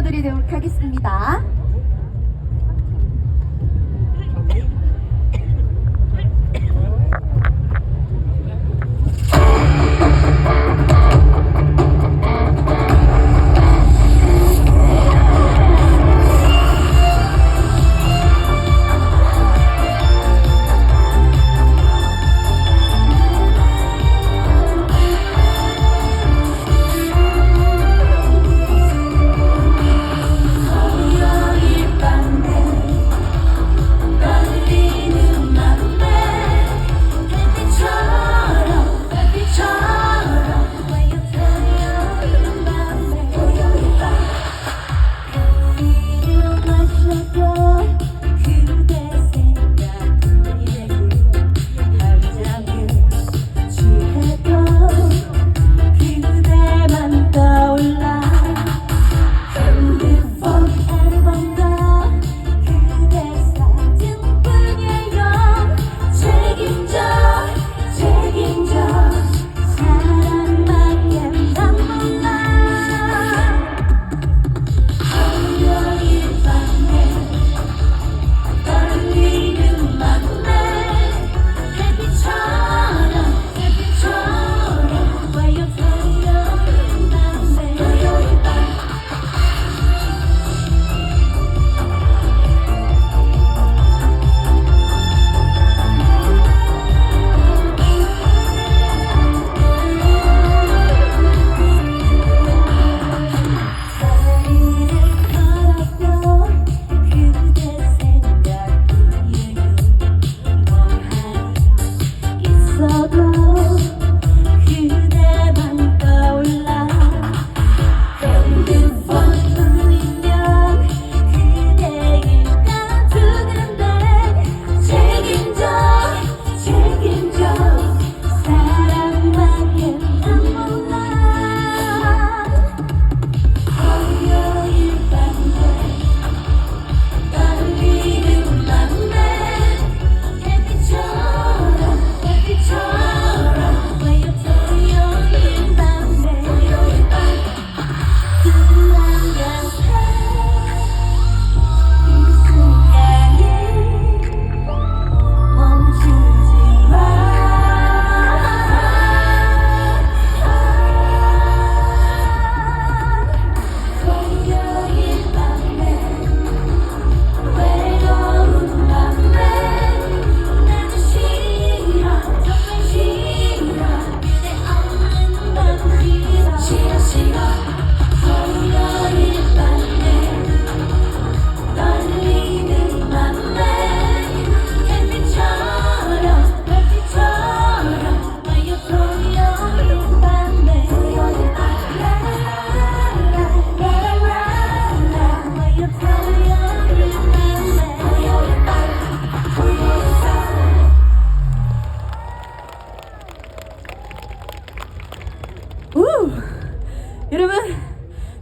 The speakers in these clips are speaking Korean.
올려드리도록 하겠습니다.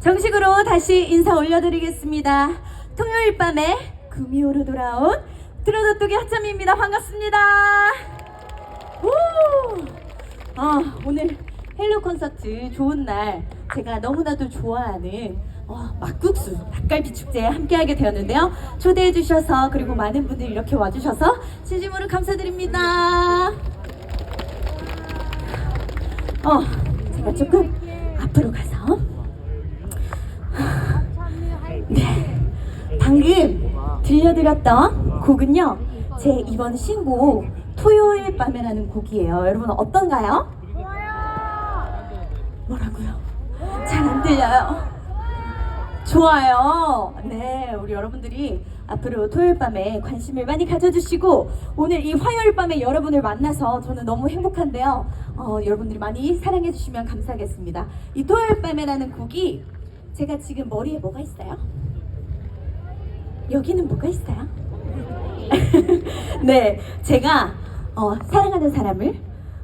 정식으로 다시 인사 올려드리겠습니다. 토요일 밤에 구미호로 돌아온 트로도톡의 하참입니다. 반갑습니다. 우! 아 오늘 헬로 콘서트 좋은 날 제가 너무나도 좋아하는 어, 막국수 닭갈비 축제에 함께하게 되었는데요. 초대해 주셔서 그리고 많은 분들이 이렇게 와주셔서 진심으로 감사드립니다. 어, 제가 조금 앞으로 가서 네, 방금 들려드렸던 곡은요 제 이번 신곡 토요일 밤에라는 곡이에요 여러분 어떤가요? 뭐라고요? 잘 안 들려요 좋아요 네 우리 여러분들이 앞으로 토요일 밤에 관심을 많이 가져주시고 오늘 이 화요일 밤에 여러분을 만나서 저는 너무 행복한데요 어, 여러분들이 많이 사랑해 주시면 감사하겠습니다 이 토요일 밤에라는 곡이 제가 지금 머리에 뭐가 있어요? 여기는 뭐가 있어요? 네, 제가 어, 사랑하는 사람을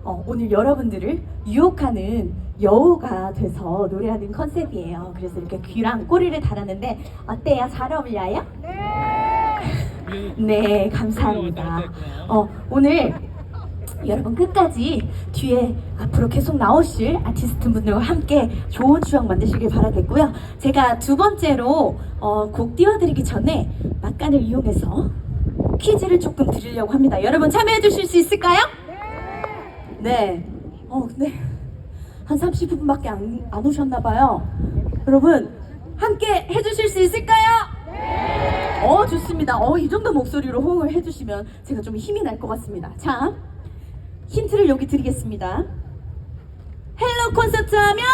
어, 오늘 여러분들을 유혹하는 여우가 돼서 노래하는 컨셉이에요. 그래서 이렇게 귀랑 꼬리를 달았는데 어때요? 잘 어울려요? 네, 감사합니다. 어, 오늘 여러분 끝까지 뒤에 앞으로 계속 나오실 아티스트 분들과 함께 좋은 추억 만드시길 바라겠고요. 제가 두 번째로 어, 곡 띄워드리기 전에 막간을 이용해서 퀴즈를 조금 드리려고 합니다. 여러분 참여해 주실 수 있을까요? 네. 어, 근데 한 30분밖에 안, 안 오셨나 봐요. 여러분 함께 해주실 수 있을까요? 어 좋습니다. 어 이 정도 목소리로 호응을 해주시면 제가 좀 힘이 날 것 같습니다. 자 힌트를 여기 드리겠습니다. 헬로 콘서트 하면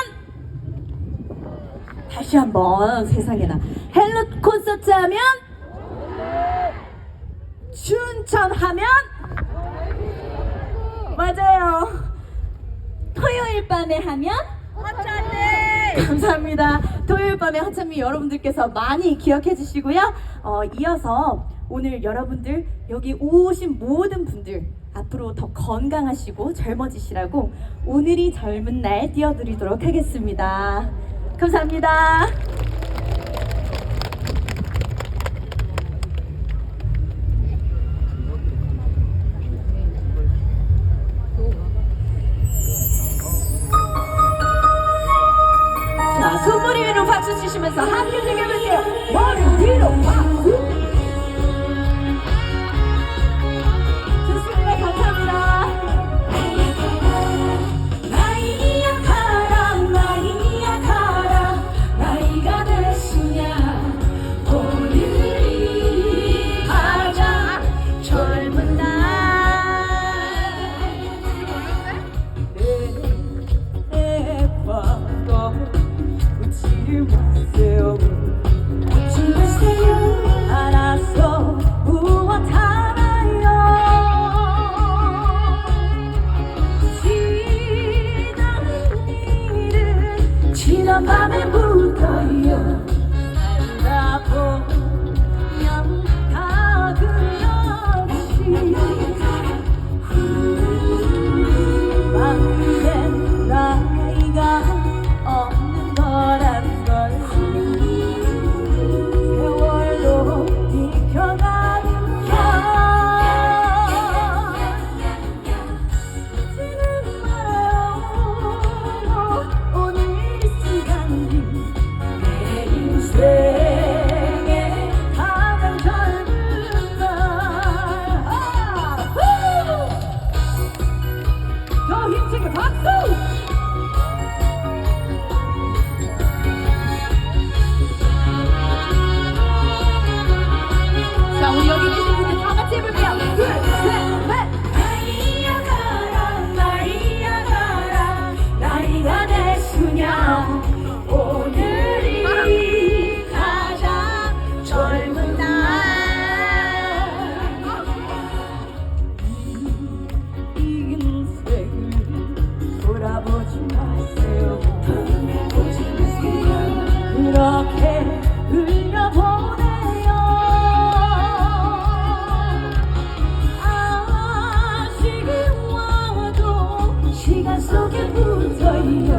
다시 한번 세상에나 헬로 콘서트 하면 춘천 하면 맞아요. 토요일 밤에 하면 감사합니다. 토요일 밤에 하찬미 여러분들께서 많이 기억해 주시고요. 어, 이어서 오늘 여러분들 여기 오신 모든 분들 앞으로 더 건강하시고 젊어지시라고 오늘이 젊은 날 띄워드리도록 하겠습니다. 감사합니다. 자, 손머리 위로 박수 치시면서 함께 즐겨볼게요. 머리 위로 일은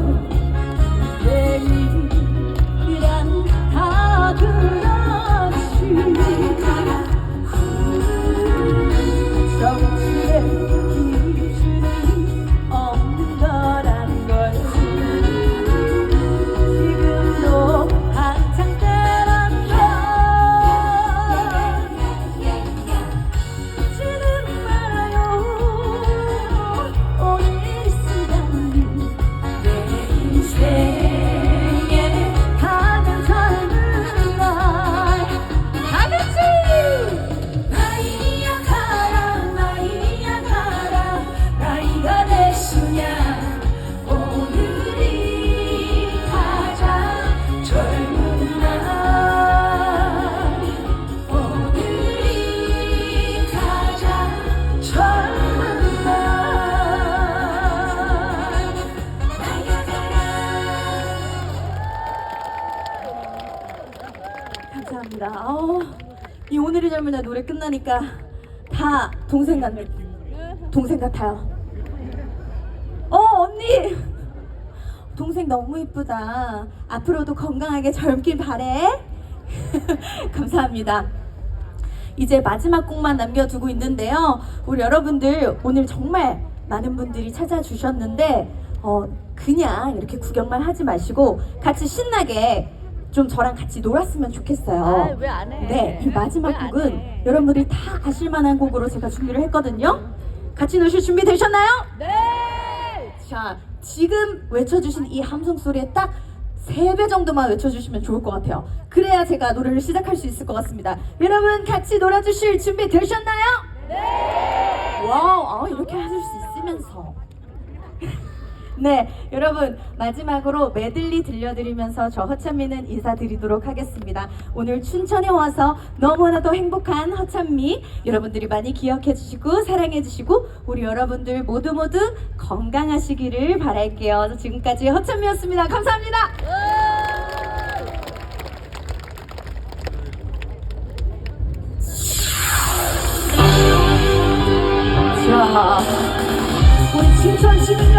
묻어 어, 이 오늘의 젊은 날 노래 끝나니까 다 동생 같네. 동생 같아요. 어 언니 동생 너무 이쁘다. 앞으로도 건강하게 젊길 바래. 감사합니다. 이제 마지막 곡만 남겨두고 있는데요. 우리 여러분들 오늘 정말 많은 분들이 찾아주셨는데 어 그냥 이렇게 구경만 하지 마시고 같이 신나게 좀 저랑 같이 놀았으면 좋겠어요. 아, 왜 안 해? 네, 이 마지막 왜안 곡은 해? 여러분들이 다 아실 만한 곡으로 제가 준비를 했거든요. 같이 노실 준비 되셨나요? 네! 자, 지금 외쳐주신 이 함성 소리에 딱세배 정도만 외쳐주시면 좋을 것 같아요. 그래야 제가 노래를 시작할 수 있을 것 같습니다. 여러분 같이 놀아주실 준비 되셨나요? 네. 와우, 아, 이렇게 하실 수 있으면서. 네, 여러분 마지막으로 메들리 들려드리면서 저 허찬미는 인사드리도록 하겠습니다. 오늘 춘천에 와서 너무나도 행복한 허찬미 여러분들이 많이 기억해 주시고 사랑해 주시고 우리 여러분들 모두 모두 건강하시기를 바랄게요. 지금까지 허찬미였습니다. 감사합니다. 자, 우리 춘천 시민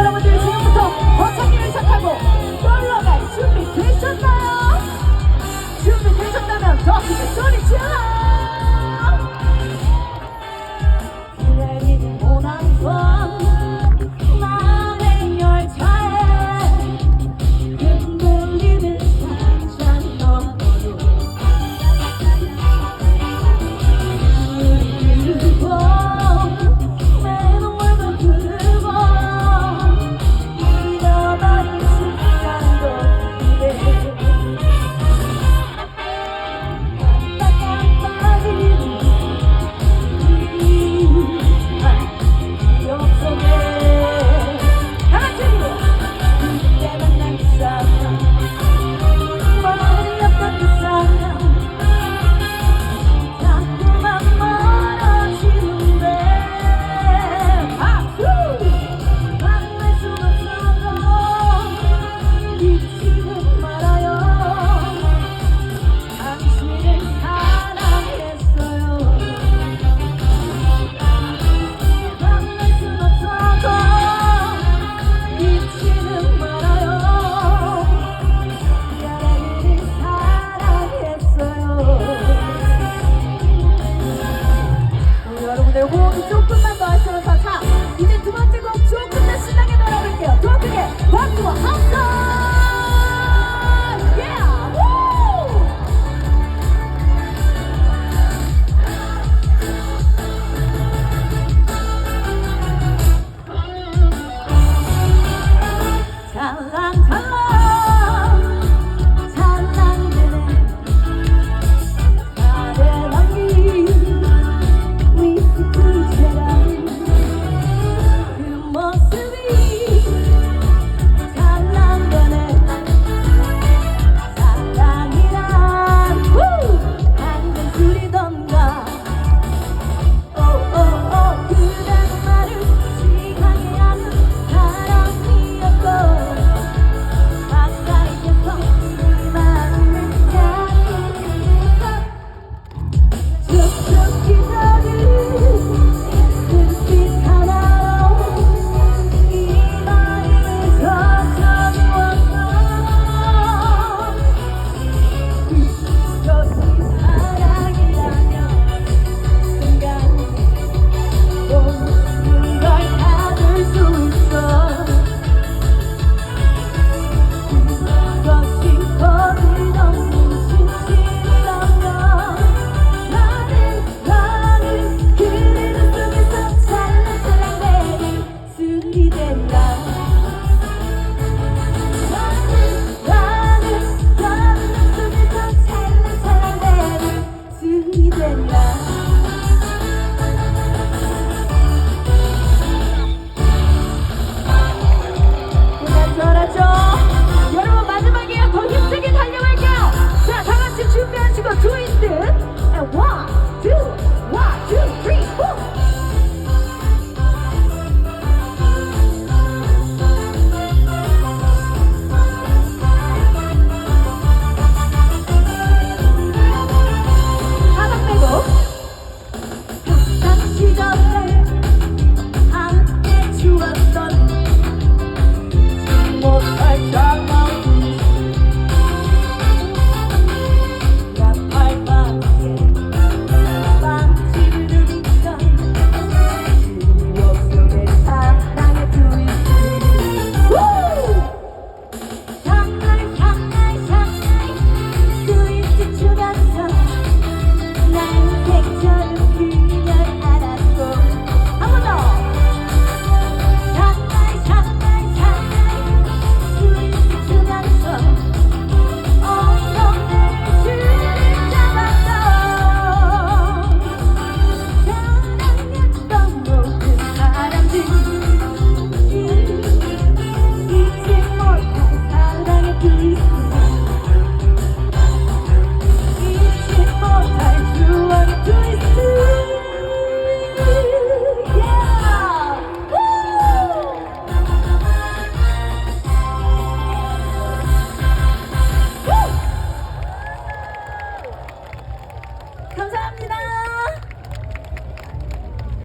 to a.